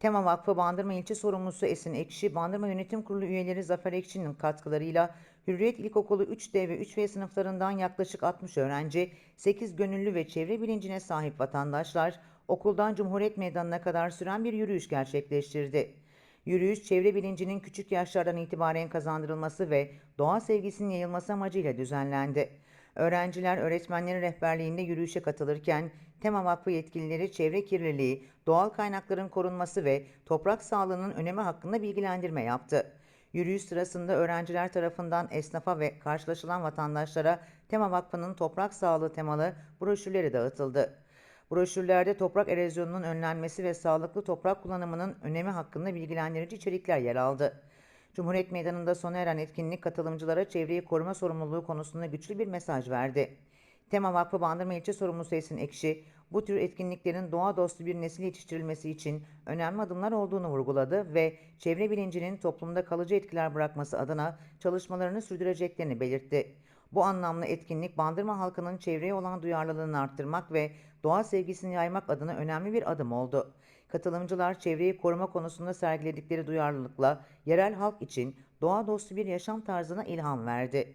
Tema Vakfı Bandırma İlçe Sorumlusu Esin Ekşi, Bandırma Yönetim Kurulu üyeleri Zafer Ekşi'nin katkılarıyla Hürriyet İlkokulu 3D ve 3F sınıflarından yaklaşık 60 öğrenci, 8 gönüllü ve çevre bilincine sahip vatandaşlar okuldan Cumhuriyet Meydanı'na kadar süren bir yürüyüş gerçekleştirdi. Yürüyüş, çevre bilincinin küçük yaşlardan itibaren kazandırılması ve doğa sevgisinin yayılması amacıyla düzenlendi. Öğrenciler öğretmenlerin rehberliğinde yürüyüşe katılırken Tema Vakfı yetkilileri çevre kirliliği, doğal kaynakların korunması ve toprak sağlığının önemi hakkında bilgilendirme yaptı. Yürüyüş sırasında öğrenciler tarafından esnafa ve karşılaşılan vatandaşlara Tema Vakfı'nın toprak sağlığı temalı broşürleri dağıtıldı. Broşürlerde toprak erozyonunun önlenmesi ve sağlıklı toprak kullanımının önemi hakkında bilgilendirici içerikler yer aldı. Cumhuriyet Meydanı'nda sona eren etkinlik katılımcılara çevreyi koruma sorumluluğu konusunda güçlü bir mesaj verdi. Tema Vakfı Bandırma İlçe Sorumlusu Esin Ekşi, bu tür etkinliklerin doğa dostu bir nesil yetiştirilmesi için önemli adımlar olduğunu vurguladı ve çevre bilincinin toplumda kalıcı etkiler bırakması adına çalışmalarını sürdüreceklerini belirtti. Bu anlamda etkinlik Bandırma halkının çevreye olan duyarlılığını arttırmak ve doğa sevgisini yaymak adına önemli bir adım oldu. Katılımcılar çevreyi koruma konusunda sergiledikleri duyarlılıkla yerel halk için doğa dostu bir yaşam tarzına ilham verdi.